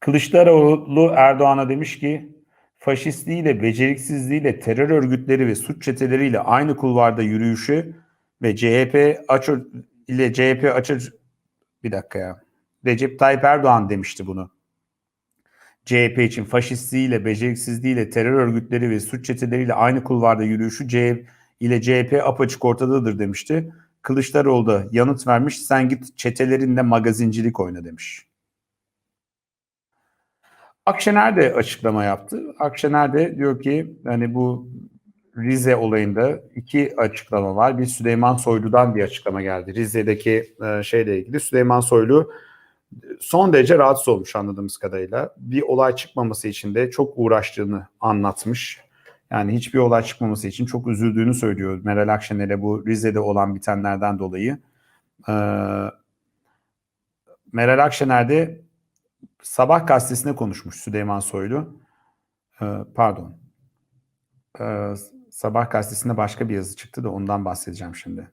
Kılıçdaroğlu Erdoğan'a demiş ki faşistliğiyle, beceriksizliğiyle, terör örgütleri ve suç çeteleriyle aynı kulvarda yürüyüşü ve CHP açır ile CHP açır bir dakika ya. Recep Tayyip Erdoğan demişti bunu. CHP için faşistliğiyle, beceriksizliğiyle, terör örgütleri ve suç çeteleriyle aynı kulvarda yürüyüşü CHP ile CHP apaçık ortadadır demişti. Kılıçdaroğlu da yanıt vermiş. Sen git çetelerinle magazincilik oyna demiş. Akşener de açıklama yaptı. Akşener de diyor ki hani bu Rize olayında iki açıklama var. Bir Süleyman Soylu'dan bir açıklama geldi. Rize'deki e, şeyle ilgili Süleyman Soylu son derece rahatsız olmuş anladığımız kadarıyla. Bir olay çıkmaması için de çok uğraştığını anlatmış. Yani hiçbir olay çıkmaması için çok üzüldüğünü söylüyor Meral Akşener'e bu Rize'de olan bitenlerden dolayı. Ee, Meral Akşener de Sabah gazetesine konuşmuş Süleyman Soylu. Ee, pardon. Ee, Sabah gazetesinde başka bir yazı çıktı da ondan bahsedeceğim şimdi.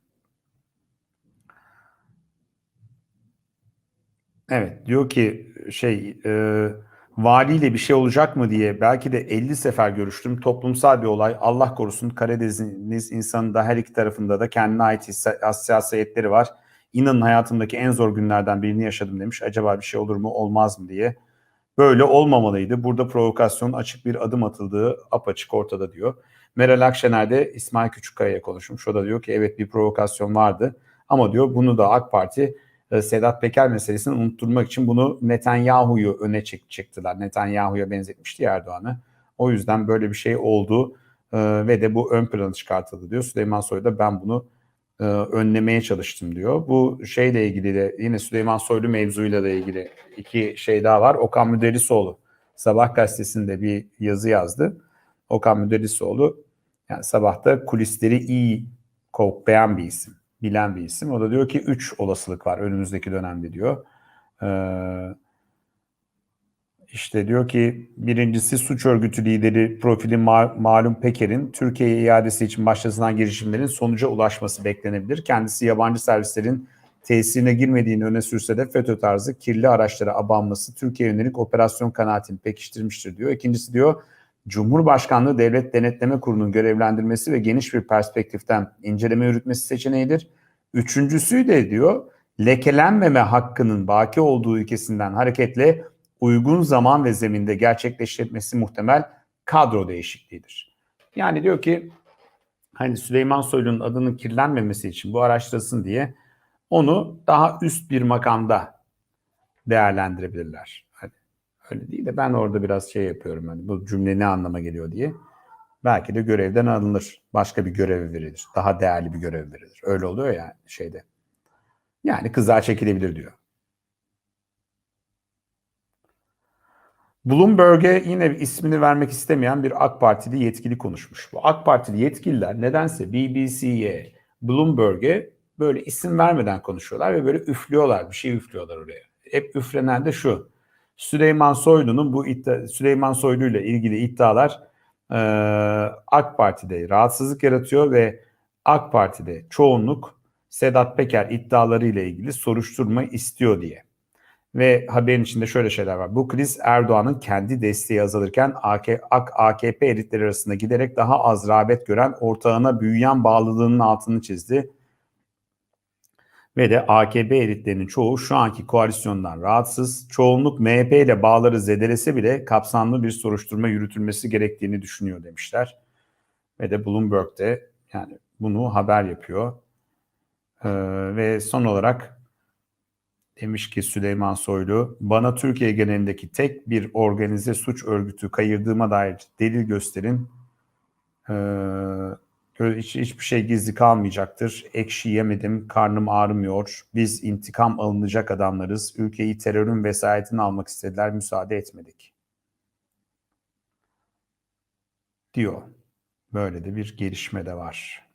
Evet diyor ki şey e, valiyle bir şey olacak mı diye belki de 50 sefer görüştüm. Toplumsal bir olay Allah korusun Karadeniz insanın da her iki tarafında da kendine ait hassasiyetleri var. İnanın hayatımdaki en zor günlerden birini yaşadım demiş. Acaba bir şey olur mu olmaz mı diye. Böyle olmamalıydı. Burada provokasyon açık bir adım atıldığı apaçık ortada diyor. Meral Akşener de İsmail Küçükkaya'ya konuşmuş. O da diyor ki evet bir provokasyon vardı. Ama diyor bunu da AK Parti e, Sedat Peker meselesini unutturmak için bunu Netanyahu'yu öne çıktılar. Netanyahu'ya benzetmişti Erdoğan'ı. O yüzden böyle bir şey oldu e, ve de bu ön plana çıkartıldı diyor. Süleyman Soylu da ben bunu e, önlemeye çalıştım diyor. Bu şeyle ilgili de yine Süleyman Soylu mevzuyla da ilgili iki şey daha var. Okan Müderrisoğlu Sabah gazetesinde bir yazı yazdı. Okan Müderrisoğlu yani sabahta kulisleri iyi koklayan bir isim, bilen bir isim. O da diyor ki 3 olasılık var önümüzdeki dönemde diyor. Ee, işte diyor ki birincisi suç örgütü lideri profili ma- malum Peker'in Türkiye'ye iadesi için başlatılan girişimlerin sonuca ulaşması beklenebilir. Kendisi yabancı servislerin tesirine girmediğini öne sürse de FETÖ tarzı kirli araçlara abanması Türkiye yönelik operasyon kanaatini pekiştirmiştir diyor. İkincisi diyor Cumhurbaşkanlığı Devlet Denetleme Kurulu'nun görevlendirmesi ve geniş bir perspektiften inceleme yürütmesi seçeneğidir. Üçüncüsü de diyor lekelenmeme hakkının baki olduğu ülkesinden hareketle uygun zaman ve zeminde gerçekleştirilmesi muhtemel kadro değişikliğidir. Yani diyor ki hani Süleyman Soylu'nun adının kirlenmemesi için bu araştırılsın diye onu daha üst bir makamda değerlendirebilirler. Hani öyle değil de ben orada biraz şey yapıyorum hani bu cümle ne anlama geliyor diye. Belki de görevden alınır. Başka bir görev verilir. Daha değerli bir görev verilir. Öyle oluyor yani şeyde. Yani kıza çekilebilir diyor. Bloomberg'e yine ismini vermek istemeyen bir AK Partili yetkili konuşmuş. Bu AK Partili yetkililer nedense BBC'ye, Bloomberg'e böyle isim vermeden konuşuyorlar ve böyle üflüyorlar, bir şey üflüyorlar oraya. Hep üflenen de şu. Süleyman Soylu'nun bu iddia, Süleyman Soylu ile ilgili iddialar e, AK Parti'de rahatsızlık yaratıyor ve AK Parti'de çoğunluk Sedat Peker iddiaları ile ilgili soruşturma istiyor diye. Ve haberin içinde şöyle şeyler var. Bu kriz Erdoğan'ın kendi desteği azalırken AKP elitleri arasında giderek daha az rağbet gören ortağına büyüyen bağlılığının altını çizdi. Ve de AKP elitlerinin çoğu şu anki koalisyondan rahatsız. Çoğunluk MHP ile bağları zedelese bile kapsamlı bir soruşturma yürütülmesi gerektiğini düşünüyor demişler. Ve de Bloomberg'de yani bunu haber yapıyor. Ee, ve son olarak Demiş ki Süleyman Soylu, bana Türkiye genelindeki tek bir organize suç örgütü kayırdığıma dair delil gösterin. Ee, hiç, hiçbir şey gizli kalmayacaktır. Ekşi yemedim, karnım ağrımıyor. Biz intikam alınacak adamlarız. Ülkeyi terörün vesayetini almak istediler, müsaade etmedik. Diyor. Böyle de bir gelişme de var.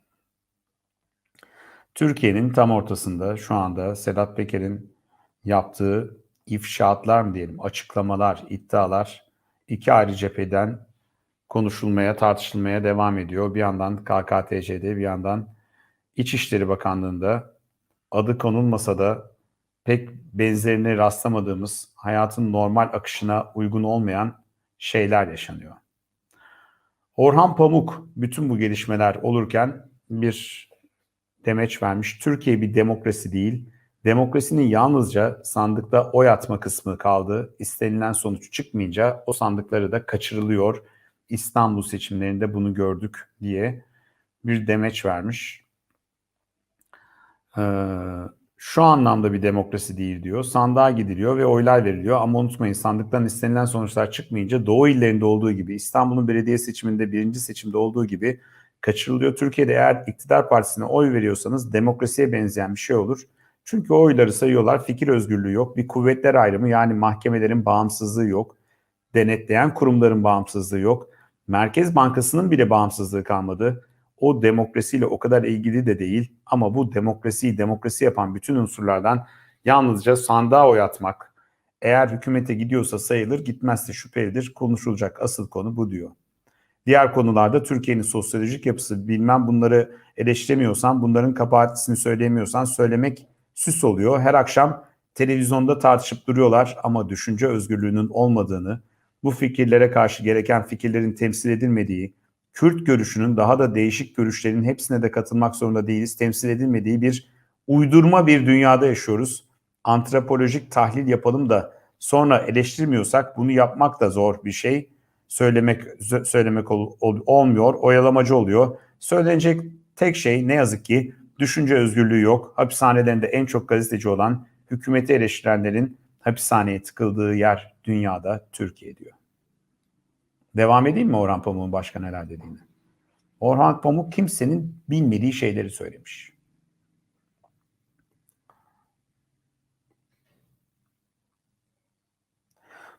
Türkiye'nin tam ortasında şu anda Sedat Peker'in yaptığı ifşaatlar mı diyelim, açıklamalar, iddialar iki ayrı cepheden konuşulmaya, tartışılmaya devam ediyor. Bir yandan KKTC'de, bir yandan İçişleri Bakanlığı'nda adı konulmasa da pek benzerine rastlamadığımız, hayatın normal akışına uygun olmayan şeyler yaşanıyor. Orhan Pamuk bütün bu gelişmeler olurken bir demeç vermiş. Türkiye bir demokrasi değil. Demokrasinin yalnızca sandıkta oy atma kısmı kaldı. İstenilen sonuç çıkmayınca o sandıkları da kaçırılıyor. İstanbul seçimlerinde bunu gördük diye bir demeç vermiş. Ee, şu anlamda bir demokrasi değil diyor. Sandığa gidiliyor ve oylar veriliyor ama unutmayın sandıktan istenilen sonuçlar çıkmayınca Doğu illerinde olduğu gibi İstanbul'un belediye seçiminde birinci seçimde olduğu gibi kaçırılıyor. Türkiye'de eğer iktidar partisine oy veriyorsanız demokrasiye benzeyen bir şey olur. Çünkü oyları sayıyorlar, fikir özgürlüğü yok, bir kuvvetler ayrımı yani mahkemelerin bağımsızlığı yok, denetleyen kurumların bağımsızlığı yok, Merkez Bankası'nın bile bağımsızlığı kalmadı. O demokrasiyle o kadar ilgili de değil. Ama bu demokrasiyi demokrasi yapan bütün unsurlardan yalnızca sandığa oy atmak, eğer hükümete gidiyorsa sayılır, gitmezse şüphelidir, konuşulacak asıl konu bu diyor. Diğer konularda Türkiye'nin sosyolojik yapısı. Bilmem bunları eleştiremiyorsan, bunların kabahatini söyleyemiyorsan söylemek süs oluyor. Her akşam televizyonda tartışıp duruyorlar ama düşünce özgürlüğünün olmadığını, bu fikirlere karşı gereken fikirlerin temsil edilmediği, Kürt görüşünün daha da değişik görüşlerin hepsine de katılmak zorunda değiliz, temsil edilmediği bir uydurma bir dünyada yaşıyoruz. Antropolojik tahlil yapalım da sonra eleştirmiyorsak bunu yapmak da zor bir şey. Söylemek söylemek ol, ol, olmuyor, oyalamacı oluyor. Söylenecek tek şey ne yazık ki düşünce özgürlüğü yok. Hapishanelerinde en çok gazeteci olan hükümeti eleştirenlerin hapishaneye tıkıldığı yer dünyada Türkiye diyor. Devam edeyim mi Orhan Pamuk'un başka neler dediğini? Orhan Pamuk kimsenin bilmediği şeyleri söylemiş.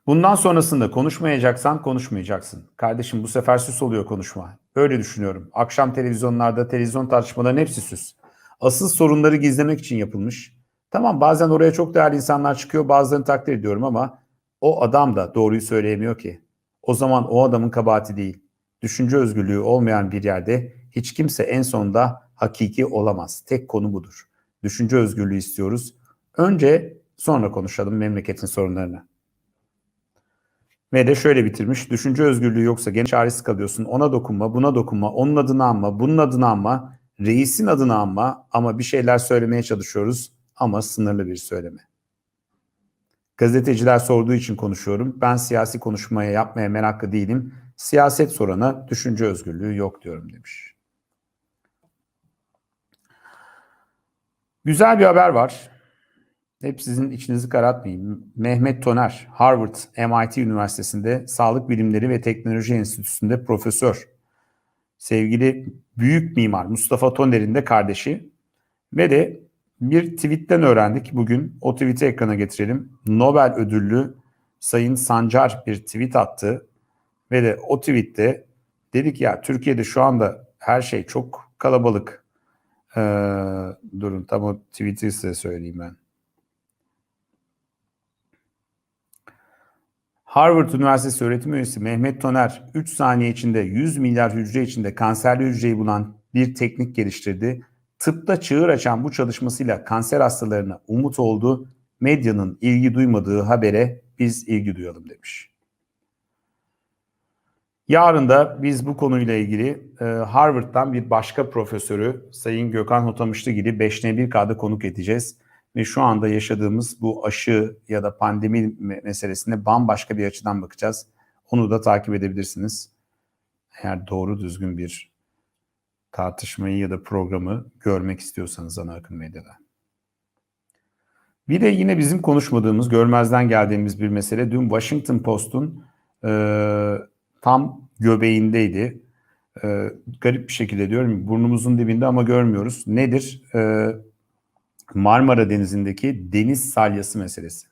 Bundan sonrasında konuşmayacaksan konuşmayacaksın. Kardeşim bu sefer süs oluyor konuşma. Öyle düşünüyorum. Akşam televizyonlarda televizyon tartışmaların hepsi süs. Asıl sorunları gizlemek için yapılmış. Tamam bazen oraya çok değerli insanlar çıkıyor bazılarını takdir ediyorum ama o adam da doğruyu söyleyemiyor ki. O zaman o adamın kabahati değil. Düşünce özgürlüğü olmayan bir yerde hiç kimse en sonunda hakiki olamaz. Tek konu budur. Düşünce özgürlüğü istiyoruz. Önce sonra konuşalım memleketin sorunlarını. Ve de şöyle bitirmiş. Düşünce özgürlüğü yoksa gene çaresiz kalıyorsun. Ona dokunma, buna dokunma, onun adını anma, bunun adını anma, reisin adını anma ama bir şeyler söylemeye çalışıyoruz ama sınırlı bir söyleme. Gazeteciler sorduğu için konuşuyorum. Ben siyasi konuşmaya yapmaya meraklı değilim. Siyaset sorana düşünce özgürlüğü yok diyorum demiş. Güzel bir haber var. Hep sizin içinizi karartmayayım. Mehmet Toner, Harvard MIT Üniversitesi'nde Sağlık Bilimleri ve Teknoloji Enstitüsü'nde profesör. Sevgili büyük mimar Mustafa Toner'in de kardeşi ve de bir tweetten öğrendik bugün. O tweet'i ekrana getirelim. Nobel ödüllü Sayın Sancar bir tweet attı ve de o tweette dedik ya Türkiye'de şu anda her şey çok kalabalık. Ee, durun tam o tweet'i size söyleyeyim ben. Harvard Üniversitesi öğretim üyesi Mehmet Toner 3 saniye içinde 100 milyar hücre içinde kanserli hücreyi bulan bir teknik geliştirdi Tıpta çığır açan bu çalışmasıyla kanser hastalarına umut oldu. Medyanın ilgi duymadığı habere biz ilgi duyalım demiş. Yarın da biz bu konuyla ilgili e, Harvard'dan bir başka profesörü Sayın Gökhan Hotamışlıgil'i 5N1K'da konuk edeceğiz. Ve şu anda yaşadığımız bu aşı ya da pandemi meselesine bambaşka bir açıdan bakacağız. Onu da takip edebilirsiniz. Eğer doğru düzgün bir tartışmayı ya da programı görmek istiyorsanız ana akım medyada. Bir de yine bizim konuşmadığımız, görmezden geldiğimiz bir mesele. Dün Washington Post'un e, tam göbeğindeydi. E, garip bir şekilde diyorum, burnumuzun dibinde ama görmüyoruz. Nedir? E, Marmara Denizi'ndeki deniz salyası meselesi.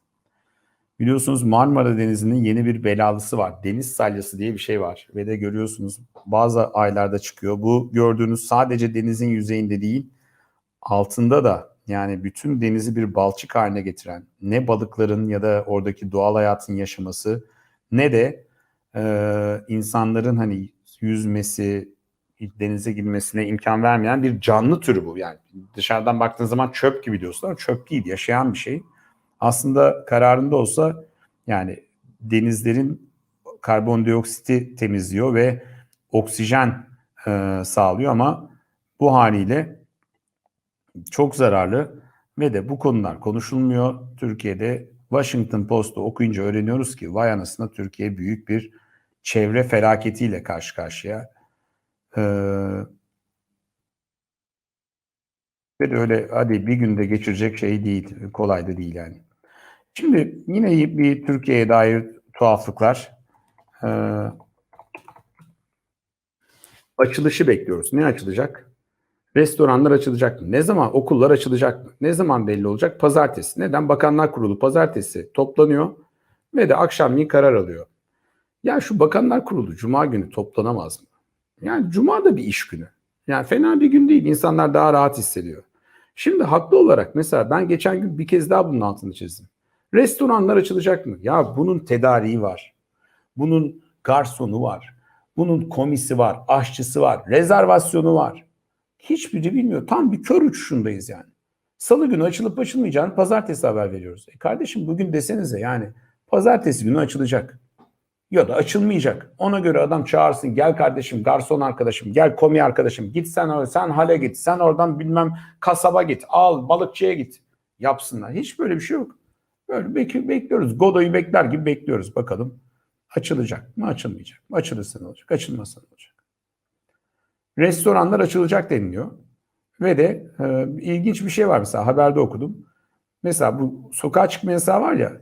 Biliyorsunuz Marmara Denizi'nin yeni bir belalısı var. Deniz salyası diye bir şey var. Ve de görüyorsunuz bazı aylarda çıkıyor. Bu gördüğünüz sadece denizin yüzeyinde değil, altında da yani bütün denizi bir balçık haline getiren ne balıkların ya da oradaki doğal hayatın yaşaması ne de e, insanların hani yüzmesi, denize girmesine imkan vermeyen bir canlı türü bu. Yani dışarıdan baktığın zaman çöp gibi diyorsun ama çöp değil, yaşayan bir şey. aslında kararında olsa yani denizlerin karbondioksiti temizliyor ve oksijen e, sağlıyor ama bu haliyle çok zararlı ve de bu konular konuşulmuyor. Türkiye'de Washington Post'u okuyunca öğreniyoruz ki vay anasına Türkiye büyük bir çevre felaketiyle karşı karşıya. Ee, ve de öyle hadi bir günde geçirecek şey değil, kolay da değil yani. Şimdi yine bir Türkiye'ye dair tuhaflıklar. Ee, açılışı bekliyoruz. Ne açılacak? Restoranlar açılacak mı? Ne zaman? Okullar açılacak mı? Ne zaman belli olacak? Pazartesi. Neden? Bakanlar Kurulu pazartesi toplanıyor ve de akşamleyin karar alıyor. Ya şu Bakanlar Kurulu Cuma günü toplanamaz mı? Yani Cuma da bir iş günü. Yani fena bir gün değil. İnsanlar daha rahat hissediyor. Şimdi haklı olarak mesela ben geçen gün bir kez daha bunun altını çizdim. Restoranlar açılacak mı? Ya bunun tedariği var. Bunun garsonu var. Bunun komisi var, aşçısı var, rezervasyonu var. Hiçbiri bilmiyor. Tam bir kör uçuşundayız yani. Salı günü açılıp açılmayacağını pazartesi haber veriyoruz. E kardeşim bugün desenize yani pazartesi günü açılacak. Ya da açılmayacak. Ona göre adam çağırsın. Gel kardeşim, garson arkadaşım, gel komi arkadaşım. Git sen sen hale git. Sen oradan bilmem kasaba git. Al balıkçıya git. Yapsınlar. Hiç böyle bir şey yok. Böyle bek- bekliyoruz. Godoy'u bekler gibi bekliyoruz. Bakalım açılacak mı, açılmayacak mı? Açılırsa ne olacak, açılmazsa ne olacak? Restoranlar açılacak deniliyor. Ve de e, ilginç bir şey var mesela haberde okudum. Mesela bu sokağa çıkma yasağı var ya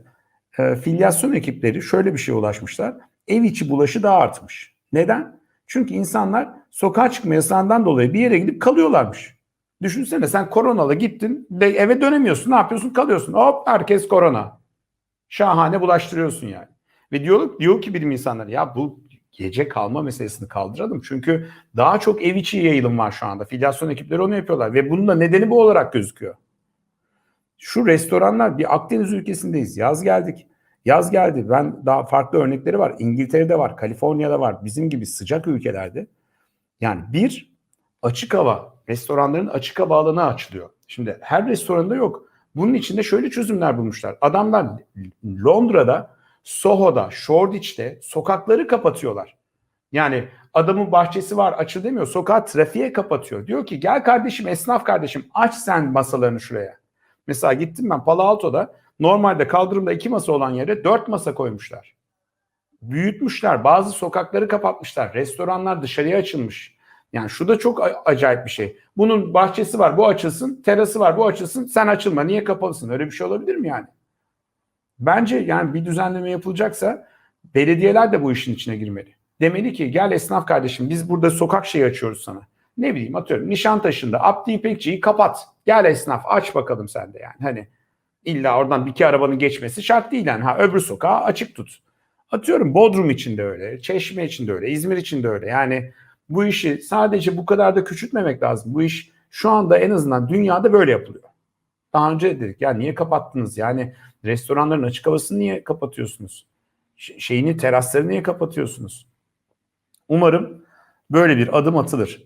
e, filyasyon ekipleri şöyle bir şeye ulaşmışlar. Ev içi bulaşı daha artmış. Neden? Çünkü insanlar sokağa çıkma yasağından dolayı bir yere gidip kalıyorlarmış. Düşünsene sen koronalı gittin de eve dönemiyorsun. Ne yapıyorsun? Kalıyorsun. Hop herkes korona. Şahane bulaştırıyorsun yani. Ve diyor, diyor ki bilim insanları ya bu gece kalma meselesini kaldıralım. Çünkü daha çok ev içi yayılım var şu anda. Filyasyon ekipleri onu yapıyorlar ve bunun da nedeni bu olarak gözüküyor. Şu restoranlar bir Akdeniz ülkesindeyiz. Yaz geldik. Yaz geldi. Ben daha farklı örnekleri var. İngiltere'de var, Kaliforniya'da var. Bizim gibi sıcak ülkelerde. Yani bir açık hava, restoranların açık hava alanı açılıyor. Şimdi her restoranda yok. Bunun içinde şöyle çözümler bulmuşlar. Adamlar Londra'da, Soho'da, Shoreditch'te sokakları kapatıyorlar. Yani adamın bahçesi var açıl demiyor. Sokağı trafiğe kapatıyor. Diyor ki gel kardeşim esnaf kardeşim aç sen masalarını şuraya. Mesela gittim ben Palo Alto'da normalde kaldırımda iki masa olan yere dört masa koymuşlar. Büyütmüşler. Bazı sokakları kapatmışlar. Restoranlar dışarıya açılmış. Yani şu da çok acayip bir şey. Bunun bahçesi var bu açılsın. Terası var bu açılsın. Sen açılma. Niye kapalısın? Öyle bir şey olabilir mi yani? Bence yani bir düzenleme yapılacaksa belediyeler de bu işin içine girmeli. Demeli ki gel esnaf kardeşim biz burada sokak şeyi açıyoruz sana. Ne bileyim atıyorum Nişantaşı'nda Abdi İpekçi'yi kapat. Gel esnaf aç bakalım sen de yani. Hani illa oradan bir iki arabanın geçmesi şart değil yani. Ha öbür sokağı açık tut. Atıyorum Bodrum için de öyle, Çeşme için de öyle, İzmir için de öyle. Yani bu işi sadece bu kadar da küçültmemek lazım. Bu iş şu anda en azından dünyada böyle yapılıyor. Daha önce dedik ya niye kapattınız? Yani restoranların açık havasını niye kapatıyorsunuz? Şeyini terasları niye kapatıyorsunuz? Umarım böyle bir adım atılır.